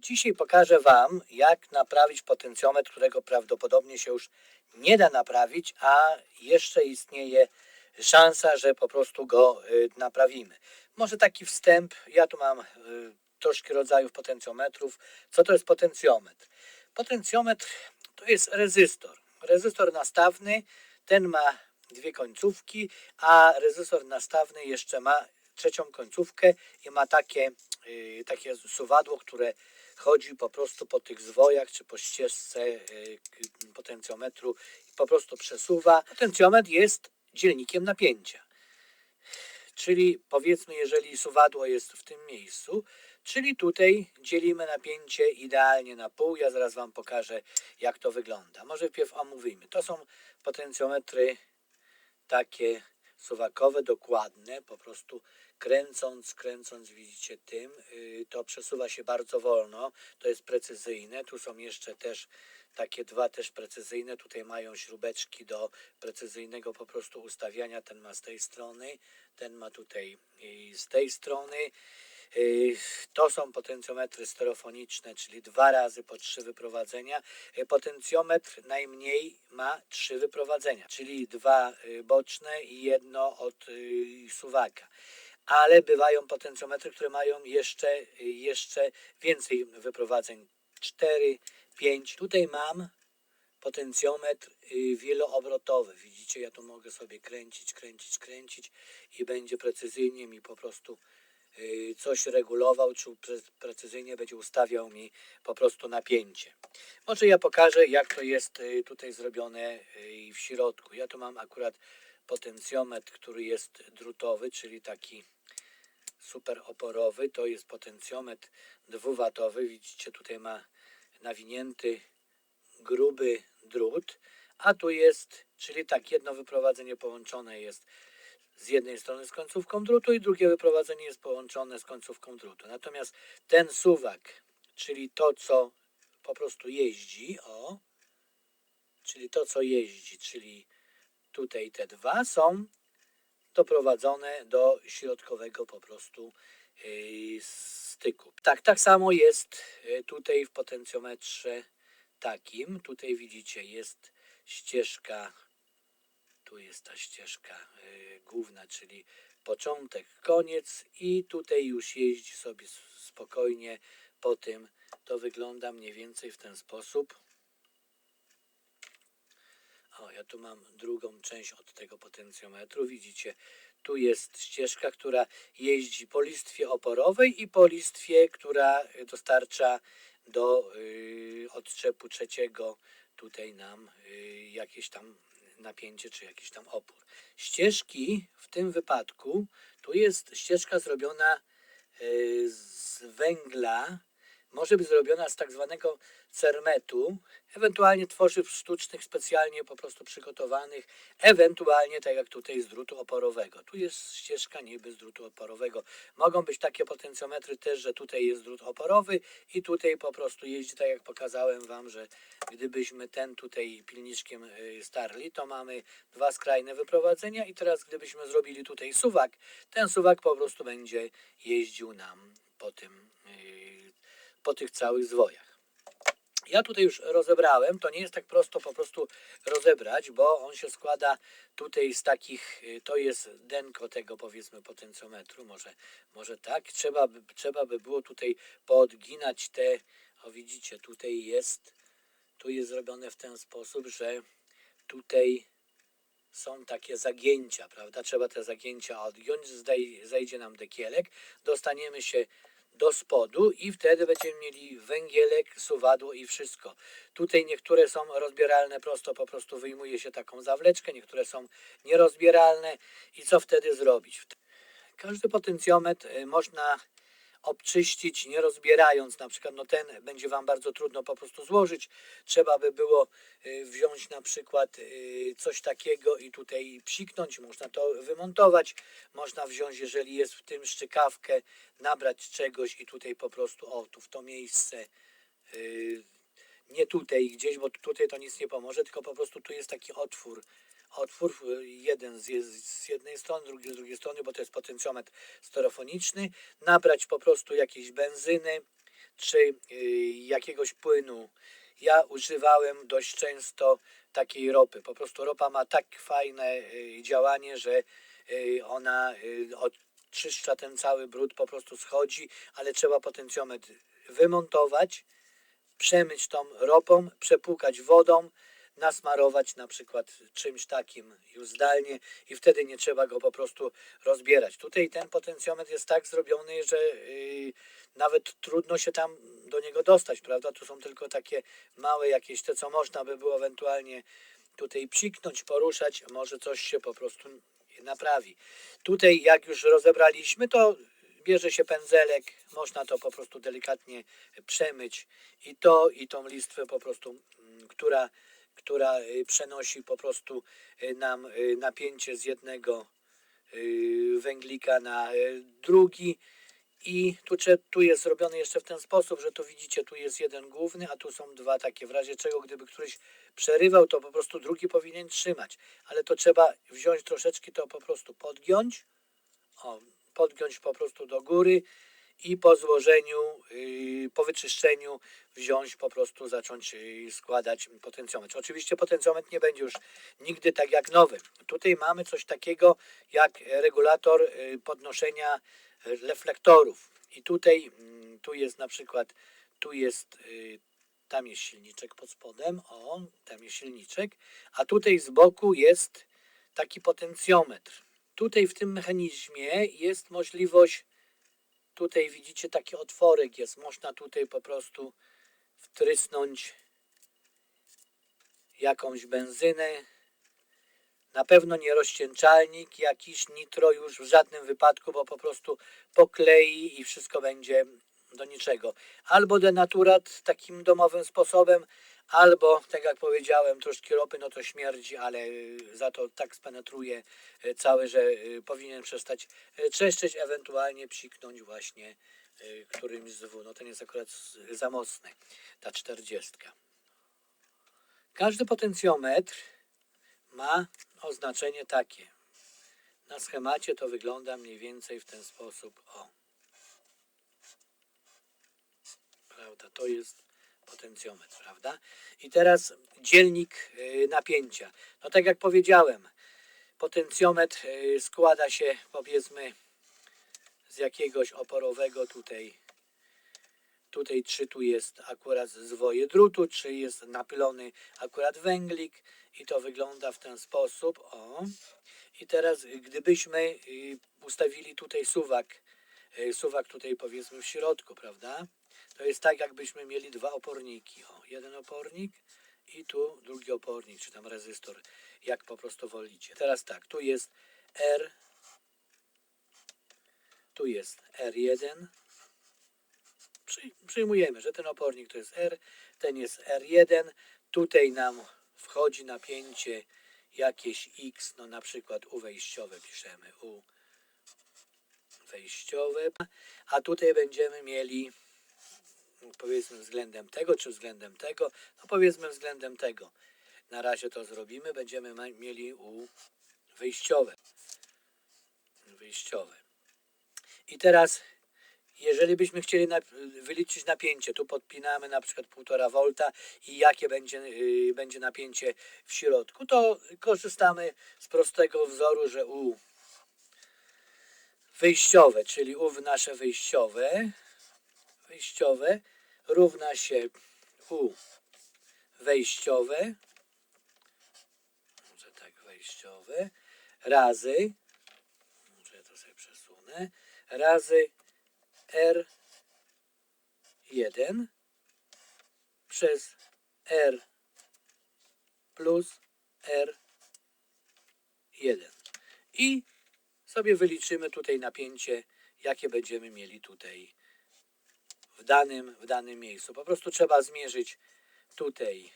Dzisiaj pokażę Wam, jak naprawić potencjometr, którego prawdopodobnie się już nie da naprawić, a jeszcze istnieje szansa, że po prostu go y, naprawimy. Może taki wstęp. Ja tu mam y, troszkę rodzajów potencjometrów. Co to jest potencjometr? Potencjometr to jest rezystor. Rezystor nastawny, ten ma dwie końcówki, a rezystor nastawny jeszcze ma trzecią końcówkę i ma takie, y, takie suwadło, które chodzi po prostu po tych zwojach czy po ścieżce k- potencjometru i po prostu przesuwa. Potencjometr jest dzielnikiem napięcia. Czyli powiedzmy, jeżeli suwadło jest w tym miejscu, czyli tutaj dzielimy napięcie idealnie na pół. Ja zaraz Wam pokażę, jak to wygląda. Może wpierw omówimy. To są potencjometry takie suwakowe, dokładne, po prostu kręcąc, kręcąc, widzicie tym, yy, to przesuwa się bardzo wolno, to jest precyzyjne, tu są jeszcze też takie dwa też precyzyjne, tutaj mają śrubeczki do precyzyjnego po prostu ustawiania, ten ma z tej strony, ten ma tutaj yy, z tej strony, Yy, To są potencjometry stereofoniczne, czyli dwa razy po trzy wyprowadzenia. Potencjometr najmniej ma trzy wyprowadzenia, czyli dwa boczne i jedno od suwaka. Ale bywają potencjometry, które mają jeszcze, jeszcze więcej wyprowadzeń. Cztery, pięć. Tutaj mam potencjometr yy, wieloobrotowy. Widzicie, ja tu mogę sobie kręcić, kręcić, kręcić i będzie precyzyjnie mi po prostu y, coś regulował, czy pre- precyzyjnie będzie ustawiał mi po prostu napięcie. Może ja pokażę, jak to jest y, tutaj zrobione y, w środku. Ja tu mam akurat potencjometr, który jest drutowy, czyli taki super oporowy. To jest potencjometr dwuwatowy. Widzicie, tutaj ma nawinięty gruby drut, a tu jest, czyli tak, jedno wyprowadzenie połączone jest z jednej strony z końcówką drutu i drugie wyprowadzenie jest połączone z końcówką drutu. Natomiast ten suwak, czyli to, co po prostu jeździ, o, czyli to, co jeździ, czyli tutaj te dwa są doprowadzone do środkowego po prostu yy, styku. Tak, tak samo jest yy, tutaj w potencjometrze takim. Tutaj widzicie jest ścieżka tu jest ta ścieżka y, główna, czyli początek, koniec i tutaj już jeździ sobie spokojnie po tym. To wygląda mniej więcej w ten sposób. O, ja tu mam drugą część od tego potencjometru. Widzicie, tu jest ścieżka, która jeździ po listwie oporowej i po listwie, która dostarcza do y, odczepu trzeciego tutaj nam y, jakieś tam napięcie czy jakiś tam opór. Ścieżki w tym wypadku, tu jest ścieżka zrobiona y, z węgla, może być zrobiona z tak zwanego cermetu, ewentualnie tworzyw sztucznych specjalnie po prostu przygotowanych, ewentualnie tak jak tutaj z drutu oporowego. Tu jest ścieżka niby z drutu oporowego. Mogą być takie potencjometry też, że tutaj jest drut oporowy i tutaj po prostu jeździ tak jak pokazałem Wam, że gdybyśmy ten tutaj pilniczkiem y, starli, to mamy dwa skrajne wyprowadzenia i teraz gdybyśmy zrobili tutaj suwak, ten suwak po prostu będzie jeździł nam po tym, y, po tych całych zwojach. Ja tutaj już rozebrałem, to nie jest tak prosto po prostu rozebrać, bo on się składa tutaj z takich, y, to jest denko tego powiedzmy potencjometru, może, może tak, trzeba by, trzeba by było tutaj poodginać te, o widzicie, tutaj jest, tu jest zrobione w ten sposób, że tutaj są takie zagięcia, prawda? Trzeba te zagięcia odgiąć, zejdzie nam dekielek, dostaniemy się do spodu i wtedy będziemy mieli węgielek, suwadło i wszystko. Tutaj niektóre są rozbieralne prosto, po prostu wyjmuje się taką zawleczkę, niektóre są nierozbieralne i co wtedy zrobić? Każdy potencjometr y, można obczyścić, nie rozbierając. Na przykład no ten będzie Wam bardzo trudno po prostu złożyć. Trzeba by było y, wziąć na przykład y, coś takiego i tutaj psiknąć. Można to wymontować. Można wziąć, jeżeli jest w tym szczykawkę, nabrać czegoś i tutaj po prostu, o tu w to miejsce y, nie tutaj gdzieś, bo tutaj to nic nie pomoże, tylko po prostu tu jest taki otwór. Otwór y, jeden z, z jednej strony, drugi z drugiej strony, bo to jest potencjometr stereofoniczny. Nabrać po prostu jakiejś benzyny, czy y, jakiegoś płynu. Ja używałem dość często takiej ropy. Po prostu ropa ma tak fajne y, działanie, że y, ona y, oczyszcza ten cały brud, po prostu schodzi, ale trzeba potencjometr wymontować, przemyć tą ropą, przepłukać wodą, nasmarować na przykład czymś takim już zdalnie i wtedy nie trzeba go po prostu rozbierać. Tutaj ten potencjometr jest tak zrobiony, że yy, nawet trudno się tam do niego dostać, prawda? Tu są tylko takie małe jakieś te, co można by było ewentualnie tutaj psiknąć, poruszać, może coś się po prostu naprawi. Tutaj jak już rozebraliśmy, to bierze się pędzelek, można to po prostu delikatnie przemyć i to i tą listwę po prostu, mm, która, która y, przenosi po prostu y, nam y, napięcie z jednego węglika na drugi. I tu, tu jest zrobione jeszcze w ten sposób, że tu widzicie, tu jest jeden główny, a tu są dwa takie, w razie czego gdyby któryś przerywał, to po prostu drugi powinien trzymać, ale to trzeba wziąć troszeczkę to po prostu podgiąć, o, podgiąć po prostu do góry i po złożeniu, yy, po wyczyszczeniu wziąć po prostu, zacząć yy, składać potencjometr. Oczywiście potencjometr nie będzie już nigdy tak jak nowy. Tutaj mamy coś takiego jak regulator yy, podnoszenia reflektorów. I tutaj, mm, tu jest na przykład, tu jest, tam jest silniczek pod spodem, o, tam jest silniczek, a tutaj z boku jest taki potencjometr. Tutaj w tym mechanizmie jest możliwość, tutaj widzicie taki otworek jest, można tutaj po prostu wtrysnąć jakąś benzynę, na pewno nie rozcieńczalnik, jakiś nitro już w żadnym wypadku, bo po prostu poklei i wszystko będzie do niczego. Albo denaturat takim domowym sposobem, albo, tak jak powiedziałem, troszkę ropy, no to śmierdzi, ale y, za to tak spenetruje y, cały, że y, powinien przestać trzeszczeć, ewentualnie psiknąć właśnie którymś z W. No ten jest akurat za mocny, ta czterdziestka. Każdy potencjometr ma oznaczenie takie. Na schemacie to wygląda mniej więcej w ten sposób. O. Prawda, to jest potencjometr, prawda? I teraz dzielnik y, napięcia. No tak jak powiedziałem, potencjometr y, składa się powiedzmy z jakiegoś oporowego tutaj tutaj czy tu jest akurat zwoje drutu, czy jest napylony akurat węglik i to wygląda w ten sposób. O. I teraz gdybyśmy y, ustawili tutaj suwak, suwak tutaj powiedzmy w środku, prawda? To jest tak jakbyśmy mieli dwa oporniki. O, jeden opornik i tu drugi opornik, czy tam rezystor, jak po prostu wolicie. Teraz tak, tu jest R, tu jest R1, Przy, przyjmujemy, że ten opornik to jest R, ten jest R1, tutaj nam wchodzi napięcie jakieś X, no na przykład U wejściowe piszemy, U wejściowe, a tutaj będziemy mieli powiedzmy względem tego, czy względem tego, no powiedzmy względem tego. Na razie to zrobimy, będziemy mieli U wyjściowe. Wyjściowe. I teraz jeżeli byśmy chcieli na, wyliczyć napięcie, tu podpinamy na przykład 1,5 V i jakie będzie, yy, będzie napięcie w środku, to korzystamy z prostego wzoru, że U wyjściowe, czyli U nasze wyjściowe, wyjściowe równa się U wejściowe, może tak wejściowe, razy, może ja to sobie przesunę, razy R1 przez R plus R1. I sobie wyliczymy tutaj napięcie, jakie będziemy mieli tutaj w danym, w danym miejscu. Po prostu trzeba zmierzyć tutaj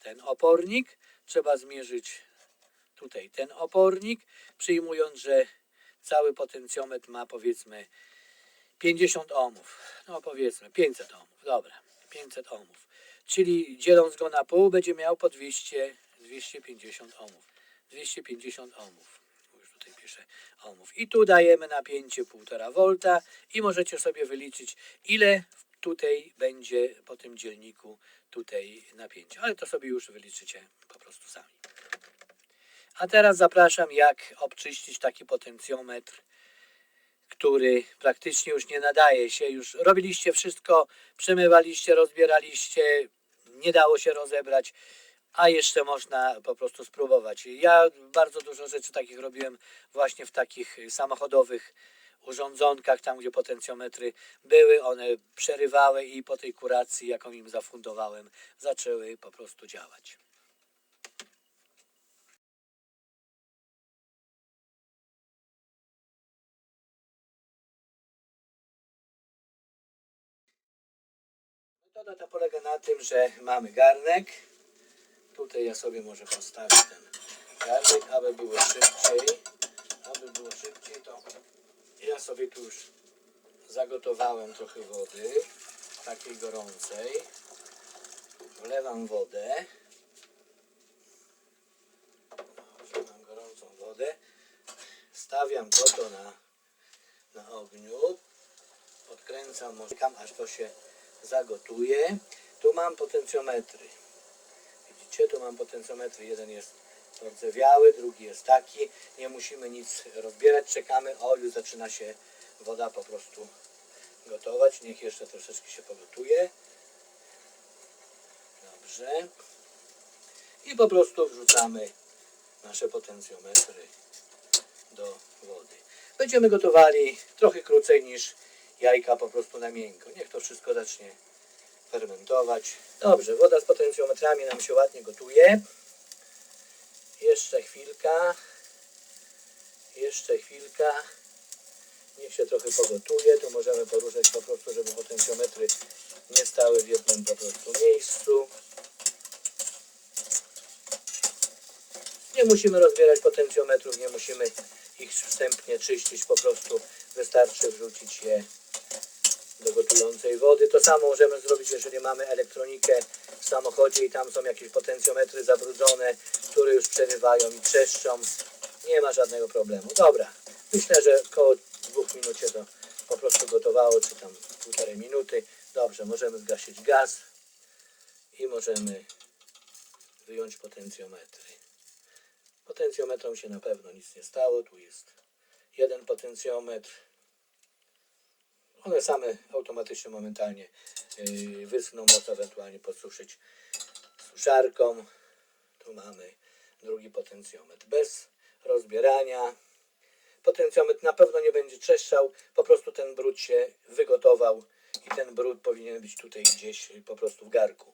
ten opornik, trzeba zmierzyć tutaj ten opornik, przyjmując, że cały potencjometr ma powiedzmy 50 ohmów, no powiedzmy 500 ohmów, dobra, 500 ohmów, czyli dzieląc go na pół będzie miał po 200, 250 ohmów, 250 ohmów, tutaj ohmów i tu dajemy napięcie 1,5 V i możecie sobie wyliczyć ile tutaj będzie po tym dzielniku tutaj napięcie. Ale to sobie już wyliczycie po prostu sami. A teraz zapraszam, jak obczyścić taki potencjometr, który praktycznie już nie nadaje się. Już robiliście wszystko, przemywaliście, rozbieraliście, nie dało się rozebrać, a jeszcze można po prostu spróbować. Ja bardzo dużo rzeczy takich robiłem właśnie w takich samochodowych urządzonkach, tam gdzie potencjometry były, one przerywały i po tej kuracji, jaką im zafundowałem, zaczęły po prostu działać. Metoda ta polega na tym, że mamy garnek. Tutaj ja sobie może postawię ten garnek, aby było szybciej. Aby było szybciej, to ja sobie tu już zagotowałem trochę wody, takiej gorącej. Wlewam wodę. Mam gorącą wodę. Stawiam to, to na, na ogniu. Podkręcam, aż to się zagotuje. Tu mam potencjometry. Tu mam potencjometry. Jeden jest rdzewiały, drugi jest taki. Nie musimy nic rozbierać. Czekamy. O, już zaczyna się woda po prostu gotować. Niech jeszcze troszeczkę się pogotuje. Dobrze. I po prostu wrzucamy nasze potencjometry do wody. Będziemy gotowali trochę krócej niż jajka po prostu na miękko. Niech to wszystko zacznie Dobrze, woda z potencjometrami nam się ładnie gotuje. Jeszcze chwilka. Jeszcze chwilka. Niech się trochę pogotuje. Tu możemy poruszać po prostu, żeby potencjometry nie stały w jednym po prostu miejscu. Nie musimy rozbierać potencjometrów, nie musimy ich wstępnie czyścić, po prostu wystarczy wrzucić je do gotującej wody. To samo możemy zrobić, jeżeli mamy elektronikę w samochodzie i tam są jakieś potencjometry zabrudzone, które już przerywają i trzeszczą. Nie ma żadnego problemu. Dobra, myślę, że około dwóch minut się to po prostu gotowało, czy tam półtorej minuty. Dobrze, możemy zgasić gaz i możemy wyjąć potencjometry. Potencjometrom się na pewno nic nie stało. Tu jest jeden potencjometr. One same automatycznie momentalnie yy, wyschną, można ewentualnie podsuszyć suszarką. Tu mamy drugi potencjometr bez rozbierania. Potencjometr na pewno nie będzie trzeszczał, po prostu ten brud się wygotował i ten brud powinien być tutaj gdzieś po prostu w garku.